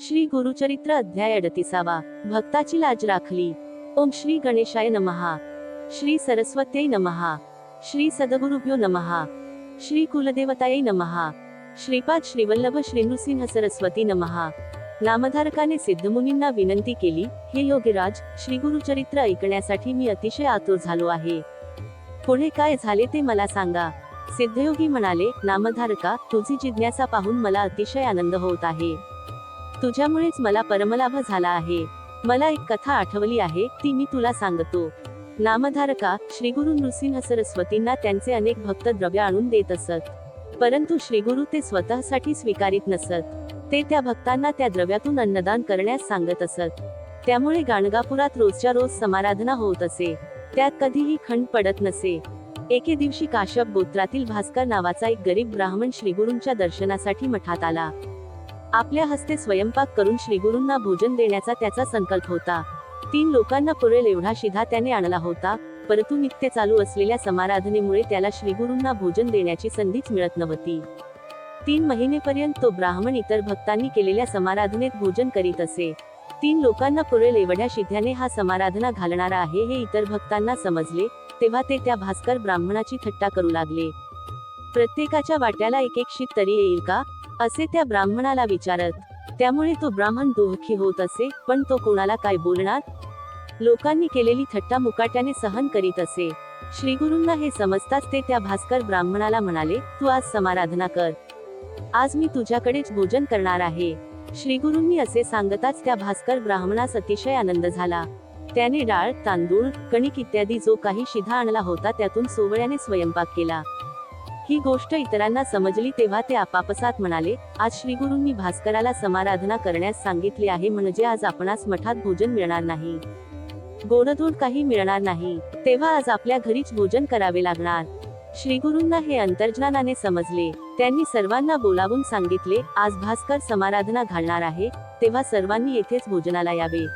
श्री गुरुचरित्र अध्याय अडतीसावा. भक्ताची लाज राखली. ओम श्री गणेशाय नमहा श्री सरस्वत्यै नमहा श्री सदगुरुभ्यो नमहा श्री कुलदेवतायै नमहा श्रीपाद श्रीवल्लभ श्री नृसिंह सरस्वती नमहा नामधारकाने सिद्धमुनींना विनंती केली हे योगीराज श्री गुरुचरित्र ऐकण्यासाठी मी अतिशय आतुर झालो आहे. पुढे काय झाले ते मला सांगा. सिद्धयोगी म्हणाले नामधारका तुझी जिज्ञासा पाहून मला अतिशय आनंद होत आहे. तुझ्यामुळेच मला परमलाभ झाला आहे. मला एक कथा आठवली आहे ती मी तुला सांगतो. नामधारका श्रीगुरु नृसिंह सरस्वतींना त्यांचे अनेक भक्त द्रव्य आणून देत असत. परंतु श्रीगुरु ते स्वतःसाठी स्वीकारित नसत. ते त्या भक्तांना त्या द्रव्यातून अन्नदान करण्यास सांगत असत. त्यामुळे गाणगापुरात रोजच्या रोज समाराधना होत असे. त्यात कधीही खंड पडत नसे. एके दिवशी काश्यप गोत्रातील भास्कर नावाचा एक गरीब ब्राह्मण श्रीगुरूंच्या दर्शनासाठी मठात आला. आपल्या हस्ते स्वयंपाक करून श्रीगुरूंना भोजन देण्याचा त्याचा संकल्प होता. तीन लोकांना पुरेल एवढा शिधा त्याने आणला होता. परंतु नित्य चालू असलेल्या समाराधनेमुळे त्याला श्रीगुरूंना भोजन देण्याची संधीच मिळत नव्हती. तीन महिनेपर्यंत तो ब्राह्मण इतर भक्तांनी केलेल्या समाराधनेत भोजन करीत असे. तीन लोकांना पुरेल एवढ्या शिध्याने हा समाराधना घालणारा आहे हे इतर भक्तांना समजले तेव्हा ते त्या भास्कर ब्राह्मणाची थट्टा करू लागले. प्रत्येकाच्या वाट्याला एक एक शीत तरी येईल का? असे त्या ब्राह्मणाला विचारत त्यामुळे तो ब्राह्मण दुःखी होत असे पण तो कोणाला काय बोलणार? लोकांनी केलेली थट्टा मुकाट्याने सहन करीत असे. श्रीगुरूंना हे समजताच ते त्या भास्कर ब्राह्मणाला म्हणाले तू आज समाराधना कर. आज मी तुझ्याकडेच भोजन करणार आहे. श्रीगुरूंनी असे सांगताच त्या भास्कर ब्राह्मणास अतिशय आनंद झाला. त्याने डाळ तांदूळ कणिक इत्यादी जो काही शिधा आणला होता त्यातून सोवळ्याने स्वयंपाक केला. ही गोष्ट इतरांना समजली तेव्हा ते आपापसात म्हणाले आज श्रीगुरूंनी भास्कराला समाराधना करण्यास सांगितले आहे म्हणजे आज आपणास मठात भोजन मिळणार नाही. गोडधोड काही मिळणार नाही. तेव्हा आज आपल्या घरीच भोजन करावे लागणार. श्रीगुरूंना हे अंतर्ज्ञानाने समजले. त्यांनी सर्वांना बोलावून सांगितले आज भास्कर समाराधना घालणार आहे तेव्हा सर्वांनी येथेच भोजनाला यावे.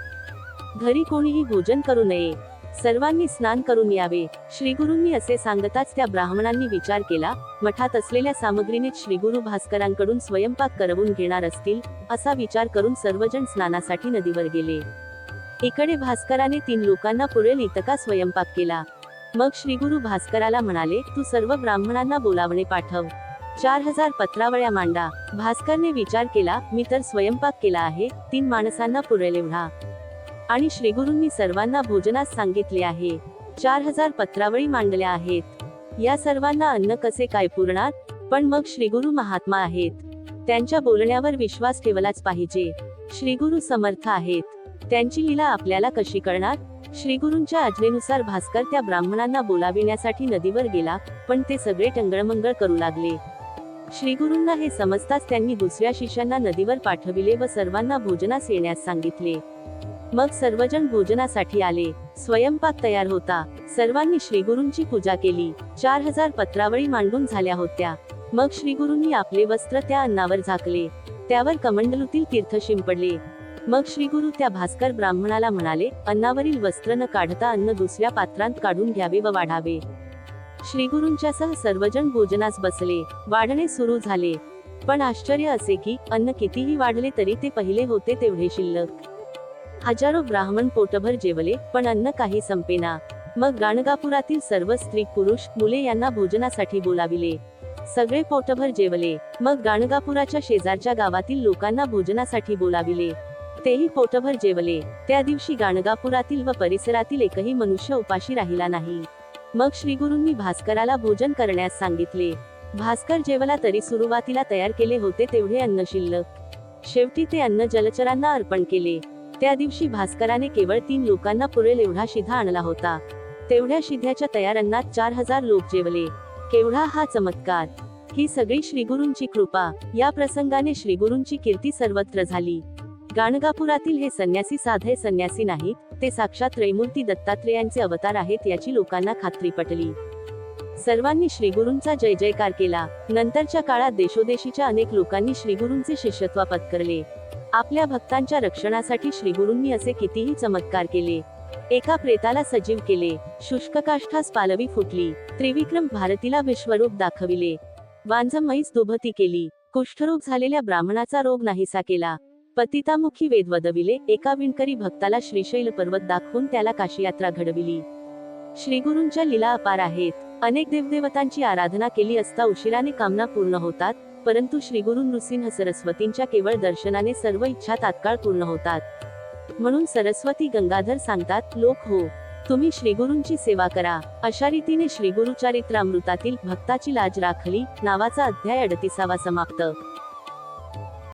घरी कोणीही भोजन करू नये. सर्वांनी स्नान करून यावे. श्रीगुरूंनी असे सांगताच त्या ब्राह्मणांनी विचार केला मठात असलेल्या सामग्रीनेच श्रीगुरु भास्करांकडून स्वयंपाक करवून घेणार असतील असा विचार करून सर्वजण स्नानासाठी नदीवर गेले. इकडे भास्कराने तीन लोकांना पुरेल इतका स्वयंपाक केला. मग श्रीगुरु भास्कराला म्हणाले तू सर्व ब्राह्मणांना बोलावणे पाठव. चार हजार पत्रावळ्या मांडा. भास्करने विचार केला मी तर स्वयंपाक केला आहे तीन माणसांना पुरेल एवढा आणि श्रीगुरूंनी सर्वांना भोजनास सांगितले आहे. चार हजार पत्रावळी मांडल्या आहेत. या सर्वांना अन्न कसे काय पुरणार? पण मग श्रीगुरु महात्मा आहेत. त्यांच्या बोलण्यावर विश्वास ठेवलाच पाहिजे. श्रीगुरु समर्थ आहेत. त्यांची लीला आपल्याला कशी कळणार? श्रीगुरूंच्या आज्ञेनुसार भास्कर त्या ब्राह्मणांना बोलाविण्यासाठी नदीवर गेला पण ते सगळे टंगळमंगळ करू लागले. श्रीगुरूंना हे समजताच त्यांनी दुसऱ्या शिष्यांना नदीवर पाठविले व सर्वांना भोजनास येण्यास सांगितले. मग सर्वजण भोजनासाठी आले. स्वयंपाक तयार होता. सर्वांनी श्रीगुरूंची पूजा केली. चार हजार पत्रावळी मांडून झाल्या होत्या. मग श्रीगुरूंनी आपले वस्त्र त्या अन्नावर झाकले. त्यावर कमंडलूतील तीर्थ शिंपडले. मग श्रीगुरु त्या भास्कर ब्राह्मणाला म्हणाले अन्नावरील वस्त्र न काढता अन्न दुसऱ्या पात्रांत काढून घ्यावे व वाढावे. श्रीगुरूंच्या सह सर्वजण भोजनास बसले. वाढणे सुरू झाले. पण आश्चर्य असे की अन्न कितीही वाढले तरी ते पहिले होते तेवढे शिल्लक. हजारो ब्राह्मण पोटभर जेवले पण अन्न काही संपेना. मग गाणगापुरातील सर्व स्त्री पुरुष मुले यांना भोजनासाठी बोलाविले. सगळे पोटभर जेवले. मग गाणगापुराच्या शेजारच्या गावातील लोकांना भोजनासाठी बोलाविले. तेही पोटभर जेवले. त्या दिवशी गाणगापुरातील व परिसरातील एकही मनुष्य उपाशी राहिला नाही. मग श्रीगुरूंनी भास्कराला भोजन करण्यास सांगितले. भास्कर जेवला तरी सुरुवातीला तयार केले होते तेवढे अन्न शिल्लक शेवटी ते अन्न जलचरांना अर्पण केले. त्या दिवशी भास्कराने केवळ तीन लोकांना पुरेल एवढा शिधा आणला होता. तेवढ्या शिध्याच्या तयार अन्नात चार हजार लोक जेवले. केवढा हा चमत्कार! ही सगळी श्रीगुरूंची कृपा. या प्रसंगाने श्रीगुरूंची कीर्ती सर्वत्र झाली. गाणगापुरातील हे संन्यासी साधे संन्यासी नाहीत ते साक्षात त्रैमूर्ती दत्तात्रेयांचे अवतार आहेत याची लोकांना खात्री पटली. सर्वांनी श्रीगुरूंचा जय जयकार केला. नंतरच्या काळात देशोदेशीच्या अनेक लोकांनी श्रीगुरूंचे शिष्यत्व पत्करले. आपल्या भक्तांच्या रक्षणासाठी श्रीगुरूंनी असे कितीही चमत्कार केले. एका प्रेताला सजीव केले. शुष्क काष्ठास पालवी फुटली. त्रिविक्रम भारतीला विश्वरूप दाखविले. वांझ दुभती केली. कुष्ठरोग झालेल्या ब्राह्मणाचा रोग नाहीसा केला. पतितामुखी वेद वदविले. एका विणकरी भक्ताला श्रीशैल पर्वत दाखवून त्याला काशी यात्रा घडविली. श्रीगुरूंच्या लीला अपार आहेत. अनेक देवदेवतांची आराधना केली असता उशिराने कामना पूर्ण होतात. परंतु श्रीगुरु नृसिंह सरस्वतींच्या केवळ दर्शनाने सर्व इच्छा तात्काळ पूर्ण होतात. म्हणून सरस्वती गंगाधर सांगतात लोक हो तुम्ही श्रीगुरूंची सेवा करा. अशा रीतीने श्रीगुरुचारित्रामृतातील भक्ताची लाज राखली नावाचा अध्याय अडतीसावा समाप्त.